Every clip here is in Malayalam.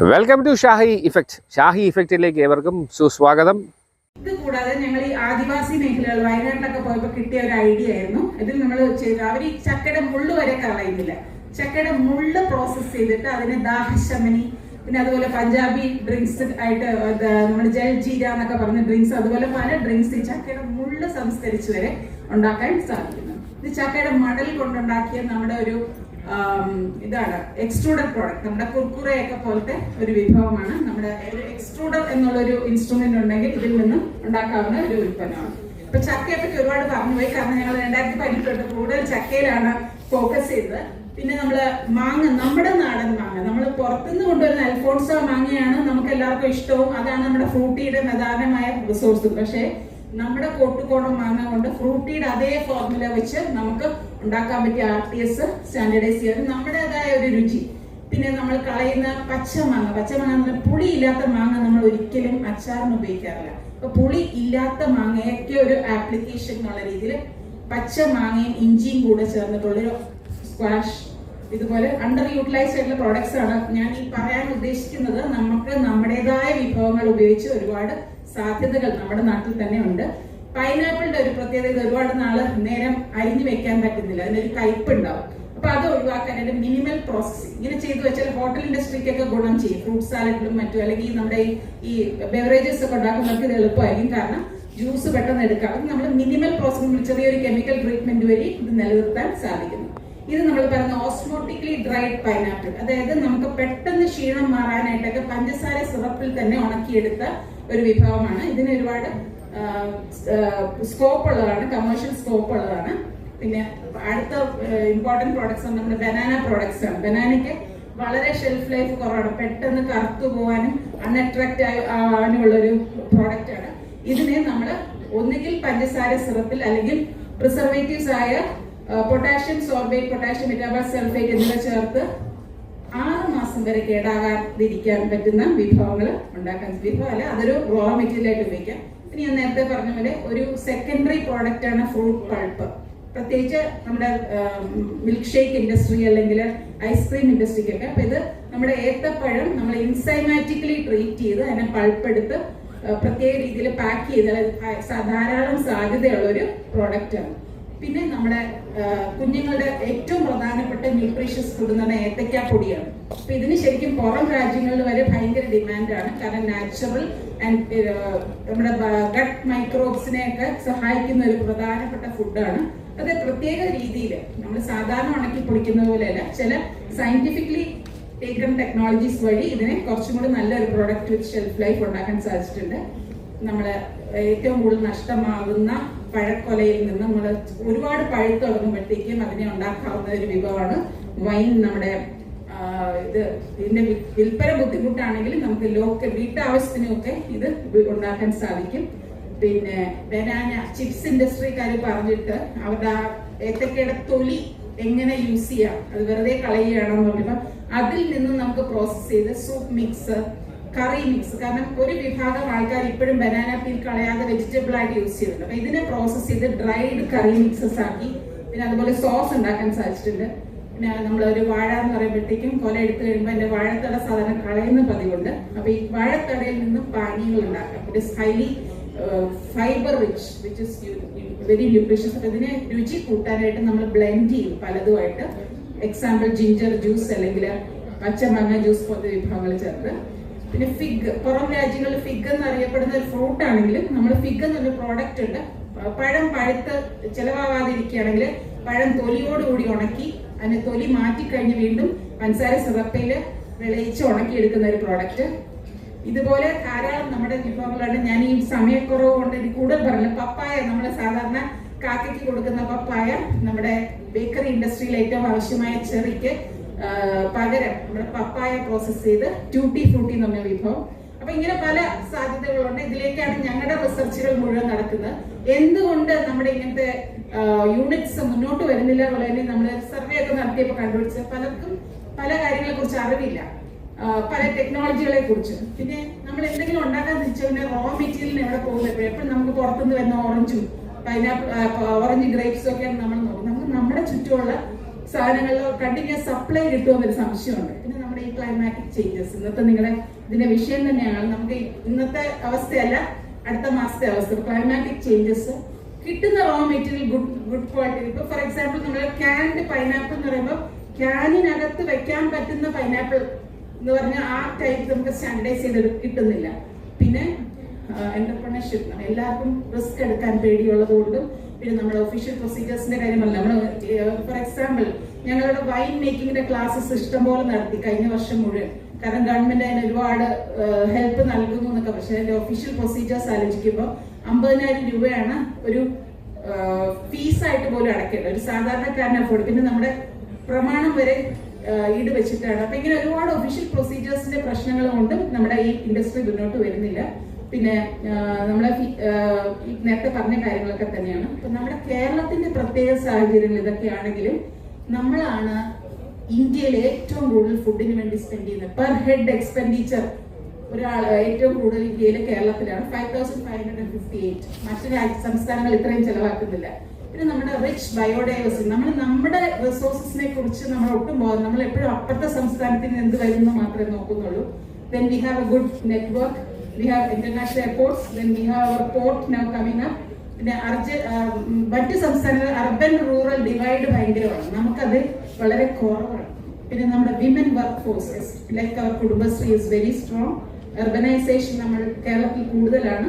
Welcome to Shahi effect Shahi ഇഫക്റ്റിലേക്ക് ഏവർക്കും സുസ്വാഗതം. ഇത് കൂടാതെ ഞങ്ങൾ ഈ ആദിവാസി മേഖലകൾ വയനാട്ടിലൊക്കെ പോയപ്പോൾ കിട്ടിയ ഒരു ഐഡിയ ആയിരുന്നു. ഇതിൽ നമ്മൾ ചെയ്ത അവർ ഈ ചക്കയുടെ മുള്ള് വരെ കളയുന്നില്ല. ചക്കയുടെ മുള്ള് പ്രോസസ്സ് ചെയ്തിട്ട് അതിന് ദാഹശമനി പിന്നെ അതുപോലെ പഞ്ചാബി ഡ്രിങ്ക്സ് ആയിട്ട് നമ്മൾ ജൽ ജീര എന്നൊക്കെ പറഞ്ഞ ഡ്രിങ്ക്സ് അതുപോലെ പല ഡ്രിങ്ക്സ് ഈ ചക്കയുടെ മുള്ള് സംസ്കരിച്ച് വരെ ഉണ്ടാക്കാൻ സാധിക്കുന്നു. ഇത് ചക്കയുടെ മടൽ കൊണ്ടുണ്ടാക്കിയ നമ്മുടെ ഒരു ഇതാണ് എക്സ്ട്രൂഡഡ് പ്രോഡക്റ്റ് നമ്മുടെ കുർക്കുറയൊക്കെ പോലത്തെ ഒരു വിഭവമാണ്. നമ്മുടെ ഒരു എക്സ്ട്രൂഡർ എന്നുള്ള ഒരു ഇൻസ്ട്രുമെന്റ് ഉണ്ടെങ്കിൽ ഇതിൽ നിന്നും ഉണ്ടാക്കാവുന്ന ഒരു ഉൽപ്പന്നമാണ്. ഇപ്പൊ ചക്കയെ പറ്റി ഒരുപാട് പറഞ്ഞുപോയി കാരണം ഞങ്ങൾ രണ്ടായിരത്തി പതിനെട്ട് കൂടുതൽ ചക്കയിലാണ് ഫോക്കസ് ചെയ്തത്. പിന്നെ നമ്മൾ മാങ്ങ നമ്മുടെ നാടൻ മാങ്ങ. നമ്മൾ പുറത്തുനിന്ന് കൊണ്ടുവരുന്ന അൽഫോൺസോ മാങ്ങയാണ് നമുക്ക് എല്ലാവർക്കും ഇഷ്ടവും. അതാണ് നമ്മുടെ ഫ്രൂട്ടിയുടെ പ്രധാനമായ റിസോഴ്സ് പക്ഷേ നമ്മുടെ കോട്ടുകോണം മാങ്ങ കൊണ്ട് ഫ്രൂട്ടിയുടെ അതേ ഫോർമുല വെച്ച് നമുക്ക് ഉണ്ടാക്കാൻ പറ്റിയ ആർ ടി എസ് സ്റ്റാൻഡേർഡൈസ് ചെയ്യാൻ നമ്മുടേതായ ഒരു രുചി. പിന്നെ നമ്മൾ കളയുന്ന പച്ചമാങ്ങ. പച്ചമാങ്ങ എന്ന് പറഞ്ഞാൽ പുളി ഇല്ലാത്ത മാങ്ങ നമ്മൾ ഒരിക്കലും അച്ചാറിന് ഉപയോഗിക്കാറില്ല. അപ്പൊ പുളി ഇല്ലാത്ത മാങ്ങയൊക്കെ ഒരു ആപ്ലിക്കേഷൻ എന്നുള്ള രീതിയിൽ പച്ച മാങ്ങയും ഇഞ്ചിയും കൂടെ ചേർന്നിട്ടുള്ളൊരു സ്ക്വാഷ് ഇതുപോലെ അണ്ടർ യൂട്ടിലൈസ് ആയിട്ടുള്ള പ്രോഡക്ട്സ് ആണ്. ഞാൻ ഈ പറയാൻ ഉദ്ദേശിക്കുന്നത് നമുക്ക് നമ്മുടേതായ വിഭവങ്ങൾ ഉപയോഗിച്ച് ഒരുപാട് സാധ്യതകൾ നമ്മുടെ നാട്ടിൽ തന്നെ ഉണ്ട്. പൈനാപ്പിളിന്റെ ഒരു പ്രത്യേകത ഒരുപാട് നാൾ നേരം അരിഞ്ഞു വെക്കാൻ പറ്റുന്നില്ല. അതിനൊരു കയ്പ് ഉണ്ടാവും. അപ്പൊ അത് ഒഴിവാക്കാനായിട്ട് മിനിമൽ പ്രോസസ്സിംഗ് ഇങ്ങനെ ചെയ്തു വെച്ചാൽ ഹോട്ടൽ ഇൻഡസ്ട്രിക്കൊക്കെ ഗുണം ചെയ്യും. ഫ്രൂട്ട് സാലഡിലും മറ്റും അല്ലെങ്കിൽ നമ്മുടെ ഈ ബെവറേജസ് ഒക്കെ ഉണ്ടാക്കുന്നവർക്ക് ഇത് എളുപ്പമായിരിക്കും. കാരണം ജ്യൂസ് പെട്ടെന്ന് എടുക്കാം. അത് നമ്മൾ മിനിമൽ പ്രോസസ്സിംഗ് ചെറിയൊരു കെമിക്കൽ ട്രീറ്റ്മെന്റ് വഴി ഇത് നിലനിർത്താൻ സാധിക്കുന്നു. ഇത് നമ്മൾ പറയുന്ന ഓസ്മോട്ടിക്കലി ഡ്രൈഡ് പൈനാപ്പിൾ അതായത് നമുക്ക് പെട്ടെന്ന് ക്ഷീണം മാറാനായിട്ടൊക്കെ പഞ്ചസാര സിറപ്പിൽ തന്നെ ഉണക്കിയെടുത്ത ഒരു വിഭവമാണ്. ഇതിന് ഒരുപാട് സ്കോപ്പ് ഉള്ളതാണ് കമേഴ്ഷ്യൽ സ്കോപ്പ് ഉള്ളതാണ് പിന്നെ അടുത്ത ഇമ്പോർട്ടന്റ് പ്രോഡക്ട്സ് നമ്മുടെ ബനാന പ്രോഡക്ട്സ് ആണ്. ബനാനയ്ക്ക് വളരെ ഷെൽഫ് ലൈഫ് കുറവാണ്. പെട്ടെന്ന് കറുത്തു പോകാനും അൺഅട്രാക്റ്റ് ആവാനുമുള്ള ഒരു പ്രോഡക്റ്റ് ആണ്. ഇതിനെ നമ്മൾ ഒന്നുകിൽ പഞ്ചസാര സിറപ്പിൽ അല്ലെങ്കിൽ പ്രിസർവേറ്റീവ്സ് ആയ പൊട്ടാഷ്യം സോർബേറ്റ് പൊട്ടാഷ്യം മെറ്റാബാസ് സൾഫേറ്റ് എന്നിവ ചേർത്ത് ആറ് മാസം വരെ കേടാകാതിരിക്കാൻ പറ്റുന്ന വിഭവങ്ങൾ ഉണ്ടാക്കാൻ വിഭവം അല്ല അതൊരു റോ മെറ്റീരിയൽ ആയിട്ട് ഉപയോഗിക്കാം. ഇനി ഞാൻ നേരത്തെ പറഞ്ഞ പോലെ ഒരു സെക്കൻഡറി പ്രോഡക്റ്റ് ആണ് ഫ്രൂട്ട് പൾപ്പ് പ്രത്യേകിച്ച് നമ്മുടെ മിൽക്ക് ഷേക്ക് ഇൻഡസ്ട്രി അല്ലെങ്കിൽ ഐസ്ക്രീം ഇൻഡസ്ട്രിക്കൊക്കെ അപ്പൊ ഇത് നമ്മുടെ ഏത്തപ്പഴം നമ്മൾ ഇൻസൈമാറ്റിക്കലി ട്രീറ്റ് ചെയ്ത് അതിനെ പൾപ്പ് എടുത്ത് പ്രത്യേക രീതിയിൽ പാക്ക് ചെയ്ത് ധാരാളം സാധ്യതയുള്ള ഒരു പ്രോഡക്റ്റ് ആണ്. പിന്നെ നമ്മുടെ കുഞ്ഞുങ്ങളുടെ ഏറ്റവും പ്രധാനപ്പെട്ട ന്യൂട്രീഷ്യസ് ഫുഡ് എന്ന് പറഞ്ഞാൽ ഏത്തയ്ക്ക പൊടിയാണ്. അപ്പൊ ഇതിന് ശരിക്കും പുറം രാജ്യങ്ങളിൽ വരെ ഭയങ്കര ഡിമാൻഡാണ്. കാരണം നാച്ചുറൽ ആൻഡ് നമ്മുടെ ഗട്ട് മൈക്രോബ്സിനെ ഒക്കെ സഹായിക്കുന്ന ഒരു പ്രധാനപ്പെട്ട ഫുഡാണ്. അത് പ്രത്യേക രീതിയിൽ നമ്മൾ സാധാരണ ഉണക്കി പൊടിക്കുന്ന പോലെയല്ല ചില സയന്റിഫിക്കലി ടേക്കൺ ടെക്നോളജീസ് വഴി ഇതിനെ കുറച്ചും കൂടി നല്ലൊരു പ്രോഡക്റ്റ് വിത്ത് ഷെൽഫ് ലൈഫ് ഉണ്ടാക്കാൻ സാധിച്ചിട്ടുണ്ട്. നമ്മൾ ഏറ്റവും കൂടുതൽ നഷ്ടമാകുന്ന പഴക്കൊലയിൽ നിന്ന് നമ്മൾ ഒരുപാട് പഴുത്ത് തുടങ്ങുമ്പോഴത്തേക്കും അതിനെ ഉണ്ടാക്കാവുന്ന ഒരു വിഭവമാണ് വൈൻ നമ്മുടെ ഇത് ഇതിന്റെ വിൽപ്പന ബുദ്ധിമുട്ടാണെങ്കിലും നമുക്ക് ലോക്കൽ വീട്ടാവശ്യത്തിനുമൊക്കെ ഇത് ഉണ്ടാക്കാൻ സാധിക്കും. പിന്നെ ബനാന ചിപ്സ് ഇൻഡസ്ട്രിക്കാർ പറഞ്ഞിട്ട് അവരുടെ ആ ഏത്തക്കയുടെ തൊലി എങ്ങനെ യൂസ് ചെയ്യാം? അത് വെറുതെ കളയുകയാണെന്ന് പറഞ്ഞപ്പോൾ അതിൽ നിന്നും നമുക്ക് പ്രോസസ്സ് ചെയ്ത് സൂപ്പ് മിക്സ് കറി മിക്സ് കാരണം ഒരു വിഭാഗം ആൾക്കാർ ഇപ്പോഴും ബനാന പീൽ കളയാതെ വെജിറ്റബിൾ ആയിട്ട് യൂസ് ചെയ്യുന്നുണ്ട്. അപ്പൊ ഇതിനെ പ്രോസസ് ചെയ്ത് ഡ്രൈഡ് കറി മിക്സസ് ആക്കി പിന്നെ അതുപോലെ സോസ് ഉണ്ടാക്കാൻ സാധിച്ചിട്ടുണ്ട്. പിന്നെ നമ്മൾ ഒരു വാഴ എന്ന് പറയുമ്പോഴത്തേക്കും കൊല എടുത്തു കഴിയുമ്പോൾ അതിന്റെ വാഴത്തട സാധാരണ കളയുന്ന പതിവുണ്ട്. അപ്പൊ ഈ വാഴത്തടയിൽ നിന്ന് പാനീയങ്ങൾ ഉണ്ടാക്കാം. It is highly fibre rich which is very nutritious അപ്പൊ ഇതിനെ രുചി കൂട്ടാനായിട്ട് നമ്മൾ ബ്ലെൻഡ് ചെയ്യും പലതുമായിട്ട്. എക്സാമ്പിൾ ജിഞ്ചർ ജ്യൂസ് അല്ലെങ്കിൽ പച്ചമാങ്ങ ജ്യൂസ് പോലത്തെ വിഭവങ്ങൾ ചേർത്ത്. പിന്നെ ഫിഗ് പുറം രാജ്യങ്ങളിൽ ഫിഗ് എന്ന് അറിയപ്പെടുന്ന ഒരു ഫ്രൂട്ട് ആണെങ്കിലും നമ്മൾ ഫിഗ് എന്നൊരു പ്രോഡക്റ്റ് ഉണ്ട്. പഴം പഴുത്ത് ചിലവാകാതിരിക്കുകയാണെങ്കിൽ പഴം തൊലിയോടുകൂടി ഉണക്കി അതിനെ തൊലി മാറ്റിക്കഴിഞ്ഞ് വീണ്ടും പഞ്ചസാര സിറപ്പയിൽ വിളയിച്ച് ഉണക്കിയെടുക്കുന്ന ഒരു പ്രോഡക്റ്റ് ഇതുപോലെ ധാരാളം നമ്മുടെ വിഭവങ്ങളുണ്ട്. ഞാൻ ഈ സമയക്കുറവ് കൊണ്ട് എനിക്ക് കൂടുതൽ പറഞ്ഞില്ല. പപ്പായ നമ്മൾ സാധാരണ കാക്കയ്ക്ക് കൊടുക്കുന്ന പപ്പായ നമ്മുടെ ബേക്കറി ഇൻഡസ്ട്രിയിൽ ഏറ്റവും ആവശ്യമായ ചെറിക്ക് പകരം നമ്മുടെ പപ്പായ പ്രോസസ് ചെയ്ത് ട്യൂട്ടി ഫ്രൂട്ടി എന്ന് പറഞ്ഞ വിഭവം. അപ്പൊ ഇങ്ങനെ പല സാധ്യതകളുണ്ട്. ഇതിലേക്കാണ് ഞങ്ങളുടെ റിസർച്ചുകൾ മുഴുവൻ നടക്കുന്നത്. എന്തുകൊണ്ട് നമ്മുടെ ഇങ്ങനത്തെ യൂണിറ്റ്സ് മുന്നോട്ട് വരുന്നില്ല പോലെ തന്നെ നമ്മൾ സർവേ ഒക്കെ നടത്തിയപ്പോൾ കണ്ടുപിടിച്ച പലർക്കും പല കാര്യങ്ങളെ കുറിച്ച് അറിവില്ല. പല ടെക്നോളജികളെ കുറിച്ച്. പിന്നെ നമ്മൾ എന്തെങ്കിലും ഉണ്ടാക്കാൻ തിരിച്ചു കഴിഞ്ഞാൽ റോ മെറ്റീരിയലിന് എവിടെ പോകുന്നത് എപ്പോഴും നമുക്ക് പുറത്തുനിന്ന് വരുന്ന ഓറഞ്ചും പൈനാപ്പിൾ ഓറഞ്ച് ഗ്രേപ്സും ഒക്കെയാണ് നമ്മൾ നോക്കുന്നത്. നമുക്ക് നമ്മുടെ ചുറ്റുമുള്ള സാധനങ്ങളിൽ കണ്ടിന്യൂസ് സപ്ലൈ കിട്ടുമെന്നൊരു സംശയമുണ്ട്. പിന്നെ നമ്മുടെ ഈ ക്ലൈമാറ്റിക് ചേഞ്ചസ് ഇന്നത്തെ നിങ്ങളുടെ ഇതിന്റെ വിഷയം തന്നെയാണ്. നമുക്ക് ഇന്നത്തെ അവസ്ഥയല്ല അടുത്ത മാസത്തെ അവസ്ഥ. ക്ലൈമാറ്റിക് ചേഞ്ചസ് കിട്ടുന്ന raw material good good quality ഇപ്പൊ ഫോർ എക്സാമ്പിൾ നമ്മൾ ക്യാൻഡ് പൈനാപ്പിൾ എന്ന് പറയുമ്പോൾ ക്യാനിനകത്ത് വെക്കാൻ പറ്റുന്ന പൈനാപ്പിൾ എന്ന് പറഞ്ഞാൽ ആ ടൈപ്പ് നമുക്ക് സ്റ്റാൻഡർഡൈസ് ചെയ്ത് കിട്ടുന്നില്ല. പിന്നെ എന്റർപ്രണർഷിപ്പ് എല്ലാവർക്കും റിസ്ക് എടുക്കാൻ പേടിയുള്ളത് കൊണ്ടും പിന്നെ നമ്മുടെ ഒഫീഷ്യൽ പ്രൊസീജിയേഴ്സിന്റെ കാര്യമല്ല. നമ്മൾ ഫോർ എക്സാമ്പിൾ ഞങ്ങളുടെ വൈൻ മേക്കിങ്ങിന്റെ ക്ലാസ്സസ് ഇഷ്ടംപോലെ നടത്തി കഴിഞ്ഞ വർഷം മുഴുവൻ. കാരണം ഗവൺമെന്റ് അതിന് ഒരുപാട് ഹെൽപ്പ് നൽകുന്നു എന്നൊക്കെ പക്ഷെ അതിന്റെ ഒഫീഷ്യൽ പ്രൊസീജിയേഴ്സ് ആലോചിക്കുമ്പോൾ അമ്പതിനായിരം രൂപയാണ് ഒരു ഫീസായിട്ട് പോലും അടയ്ക്കേണ്ടത് ഒരു സാധാരണക്കാരനെ അഫോർഡ് പിന്നെ നമ്മുടെ പ്രമാണം വരെ ഈട് വെച്ചിട്ടാണ്. അപ്പൊ ഇങ്ങനെ ഒരുപാട് ഒഫീഷ്യൽ പ്രൊസീജിയേഴ്സിന്റെ പ്രശ്നങ്ങൾ കൊണ്ടും നമ്മുടെ ഈ ഇൻഡസ്ട്രി മുന്നോട്ട് വരുന്നില്ല. പിന്നെ നമ്മളെ നേരത്തെ പറഞ്ഞ കാര്യങ്ങളൊക്കെ തന്നെയാണ്. അപ്പൊ നമ്മുടെ കേരളത്തിന്റെ പ്രത്യേക സാഹചര്യങ്ങൾ ഇതൊക്കെയാണെങ്കിലും നമ്മളാണ് ഇന്ത്യയിലെ ഏറ്റവും കൂടുതൽ ഫുഡിന് വേണ്ടി സ്പെൻഡ് ചെയ്യുന്നത്. പെർ ഹെഡ് എക്സ്പെൻഡിച്ചർ ഒരാൾ ഏറ്റവും കൂടുതൽ ഇന്ത്യയിലെ കേരളത്തിലാണ് five thousand five hundred fifty eight മറ്റു രാജ്യ സംസ്ഥാനങ്ങൾ ഇത്രയും ചെലവാക്കുന്നില്ല. പിന്നെ നമ്മുടെ റിച്ച് ബയോഡൈവേഴ്സിറ്റി നമ്മൾ നമ്മുടെ റിസോഴ്സസിനെ കുറിച്ച് നമ്മൾ ഒട്ടും പോകാം നമ്മൾ എപ്പോഴും അപ്പുറത്തെ സംസ്ഥാനത്തിന് എന്ത് വരുന്നു മാത്രമേ നോക്കുന്നുള്ളൂ. Then we have a good network we have international airports, then we have our port now coming up. പിന്നെ അർജ മറ്റ് സംസ്ഥാനങ്ങൾ അർബൻ റൂറൽ ഡിവൈഡ് ഭയങ്കരമാണ് നമുക്കത് വളരെ കുറവാണ് പിന്നെ നമ്മുടെ women work forces like our Kudumbashree is very strong urbanisation നമ്മൾ കേരളത്തിൽ കൂടുതലാണ്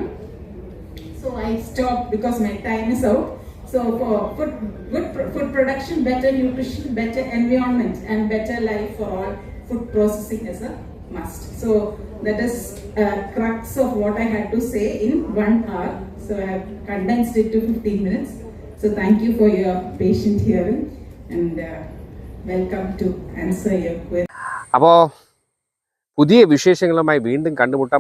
So I stop because my time is out. So for food good food better nutrition, better environment, and better life for all, food processing is a must. So that is a crux of what I had to say in one hour. So I have condensed it to 15 minutes. So thank you for your patient hearing and uh, welcome to answer your questions. അപ്പോൾ പുതിയ വിശേഷങ്ങളുമായി വീണ്ടും കണ്ടുമുട്ടാം